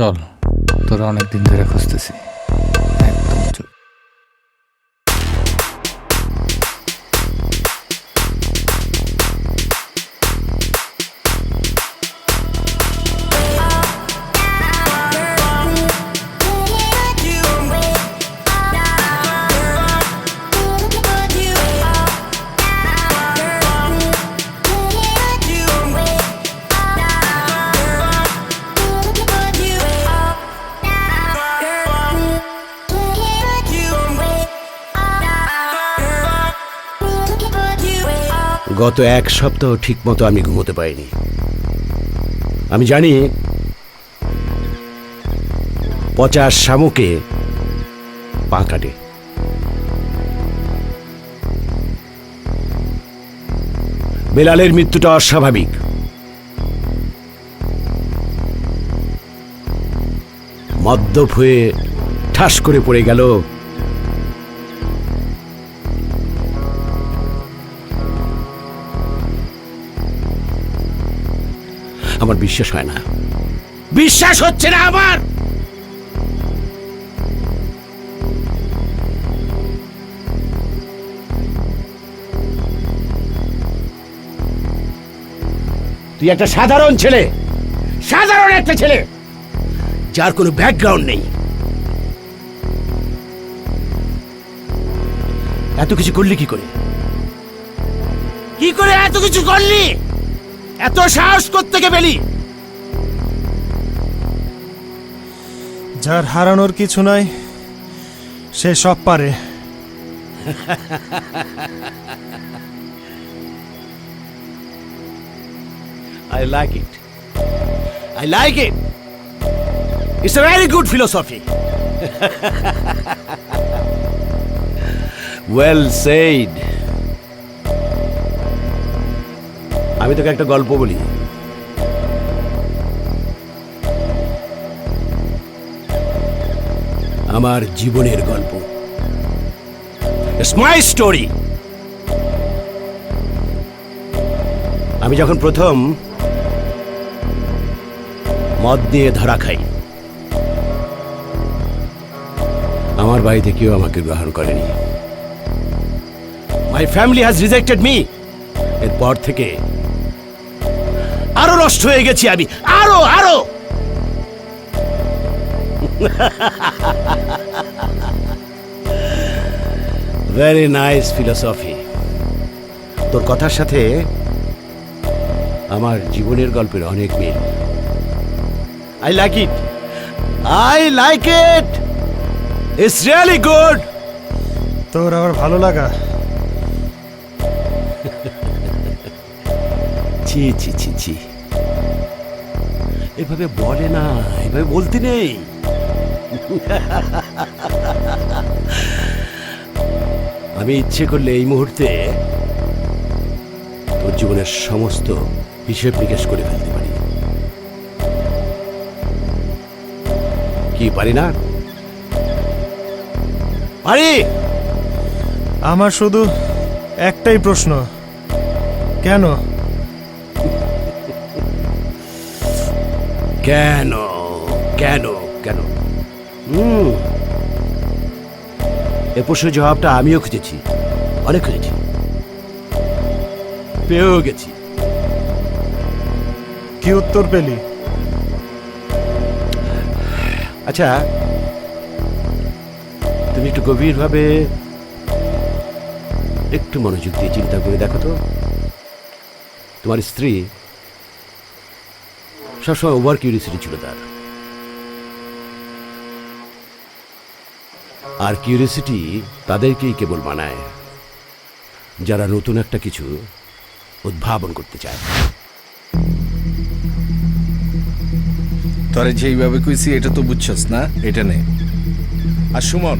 চল তোরা অনেক দিন ধরে খুঁজতেছি। গত এক সপ্তাহ ঠিক মতো আমি ঘুমোতে পারিনি। আমি জানি পচা শামুকে পা কাটে। বেলালের মৃত্যুটা অস্বাভাবিক। মদ্যপ হয়ে ঠাস করে পড়ে গেল আমার বিশ্বাস হয় না। বিশ্বাস হচ্ছে না আমার! তুই একটা সাধারণ ছেলে। সাধারণ একটা ছেলে। যার কোনো ব্যাকগ্রাউন্ড নেই। এত কিছু করলি কি করে? কি করে এত কিছু করলি? এত সাহস করতে পেলি যার হারানোর কিছু নাই সে সব পারে I like it. I like it. It's a very good philosophy. well said. আমি তোকে একটা গল্প বলি। আমার জীবনের গল্প। মাই স্টোরি আমি যখন প্রথম মদ দিয়ে ধরা খাই, আমার বাড়িতে কেউ আমাকে গ্রহণ করেনি। My family has rejected me এরপর থেকে আরও নষ্ট হয়ে গেছি আমি আরও আরও ভেরি নাইস ফিলোসফি তোর কথার সাথে আমার জীবনের গল্পের অনেক মিল I like it. I like it. It's really good. তোর আবার ভালো লাগা ছি ছি ছি ছি। এভাবে বলে না, এভাবে বলতে নেই। আমি ইচ্ছে করলে এই মুহূর্তে তোর জীবনের সমস্ত হিসেব নিকেশ করে ফেলতে পারি। কি, পারি না? পারি! আমার শুধু একটাই প্রশ্ন। কেন? কেন? কেন? কেন? হুম। এ প্রশ্নের জবাবটা আমিও খুঁজেছি অনেক খুঁজেছি। পেয়েও গেছি। কি উত্তর পেলি? আচ্ছা তুমি একটু গভীরভাবে একটু মনোযোগ দিয়ে চিন্তা করে দেখো তো। তোমার স্ত্রী সবসময় ওভার কিউরিয়াসিটি ছিল তার। আর কিউরিয়াসিটি তাদেরকেই কেবল মানায়, যারা নতুন একটা কিছু উদ্ভাবন করতে চায়। তরে যেইভাবে কইছি, এটা তো বুঝছস না? এটা নে। আর সুমন,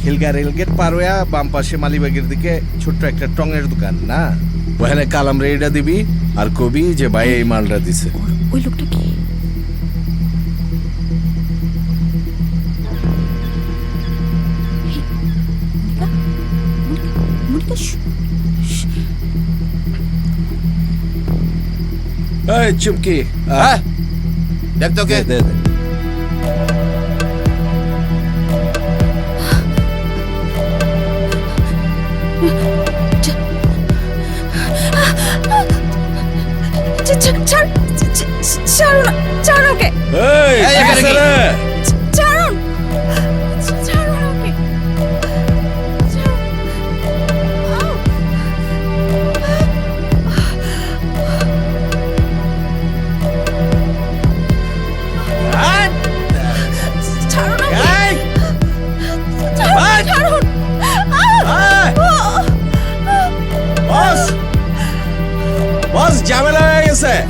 খিলগা রেলগেট পার হইয়া বাম পাশে মালিবাগের দিকে ছোট্ট একটা টঙের দোকান, না? ওখানে কালাম রেডা দিবি, আর কবি যে ভাই এই মালটা দিছে। ওই লোকটা কি এই চুমকি হ্যাঁ দেখ তোকে দে দে 저, 저, 저, ছাড়ুন ছাড়ুন ওকে? ছাড়ুন ছাড়ুন ওকে।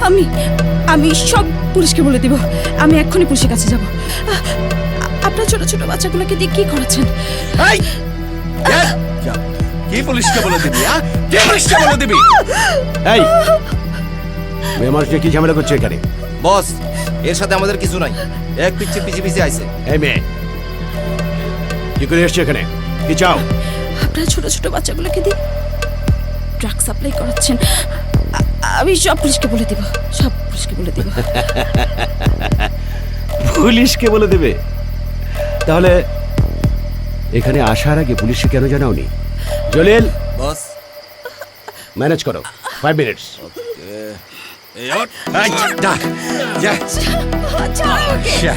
আমি আমি সব পুলিশকে বলে দিব। আমি এক্ষুনি পুলিশের কাছে যাব। আপনার ছোট ছোট বাচ্চাগুলোকে দিয়ে কি করাচ্ছেন কি? পুলিশকে বলে দিবি হ্যাঁ কি পুলিশকে বলে দিবি? এই! মেয়ে কি ঝামেলা করছে এখানে? বস এর সাথে আমাদের কিছু নাই। এক পিচ্ছে পিছে পিছে আইছে। এই মেয়ে কি করে এসছে এখানে? কি চাও? আপনার ছোট ছোট বাচ্চাগুলোকে দিয়ে ড্রাগ সাপ্লাই করাচ্ছেন। আমি সব পুলিশকে বলে দিব সব পুলিশকে বলে দিব। পুলিশকে বলে দেবে? তাহলে এখানে আসার আগে পুলিশে কেন জানাওনি? জলিল বস। ম্যানেজ করো। ফাইভ মিনিটস যা, ছাড়ো ওকে।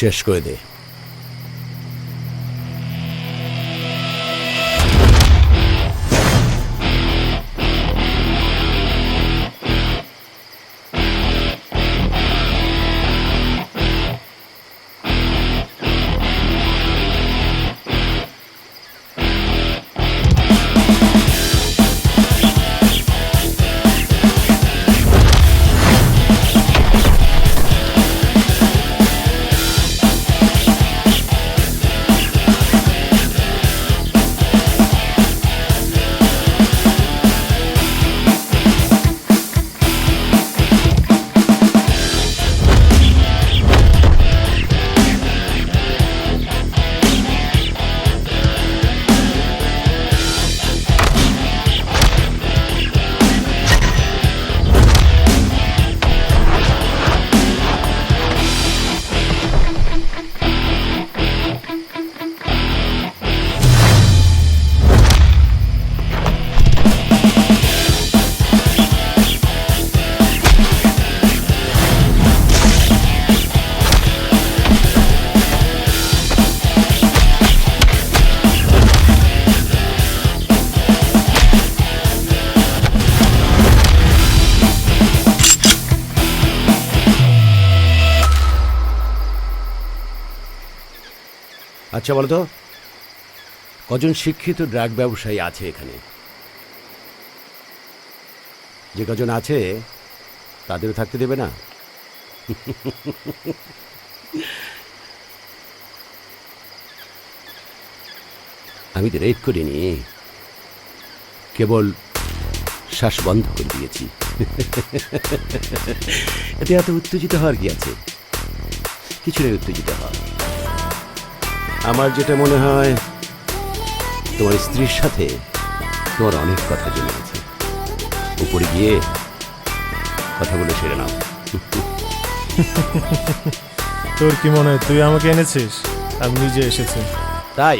শেষ করে দে। আচ্ছা বলো তো। কজন শিক্ষিত ড্রাগ ব্যবসায়ী আছে এখানে? যে কজন আছে, তাদেরও থাকতে দেবে না? আমি তো রেড করিনি কেবল শ্বাস বন্ধ করে দিয়েছি। এতে এত উত্তেজিত হওয়ার কি আছে? কিছু নেই উত্তেজিত হওয়ার। আমার যেটা মনে হয় তোমার স্ত্রীর সাথে তোমার অনেক কথা জমে আছে। উপরে গিয়ে কথা বলে সেরে নাও। তোর কি মনে হয় তুই আমাকে এনেছিস? আমি নিজে এসেছি। তাই?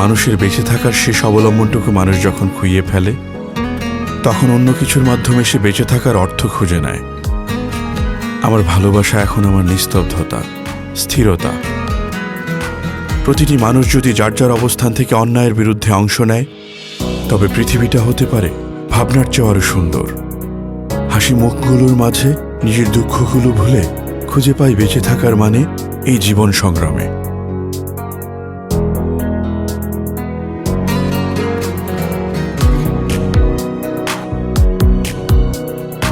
মানুষের বেঁচে থাকার শেষ অবলম্বনটুকু মানুষ যখন খুইয়ে ফেলে, তখন অন্য কিছুর মাধ্যমে সে বেঁচে থাকার অর্থ খুঁজে নেয়। আমার ভালোবাসা এখন আমার নিস্তব্ধতা, স্থিরতা। প্রতিটি মানুষ যদি যার যার অবস্থান থেকে অন্যায়ের বিরুদ্ধে অংশ নেয়, তবে পৃথিবীটা হতে পারে ভাবনার চেয়ে আরও সুন্দর। হাসি মুখগুলোর মাঝে নিজের দুঃখগুলো ভুলে খুঁজে পাই বেঁচে থাকার মানে এই জীবন সংগ্রামে।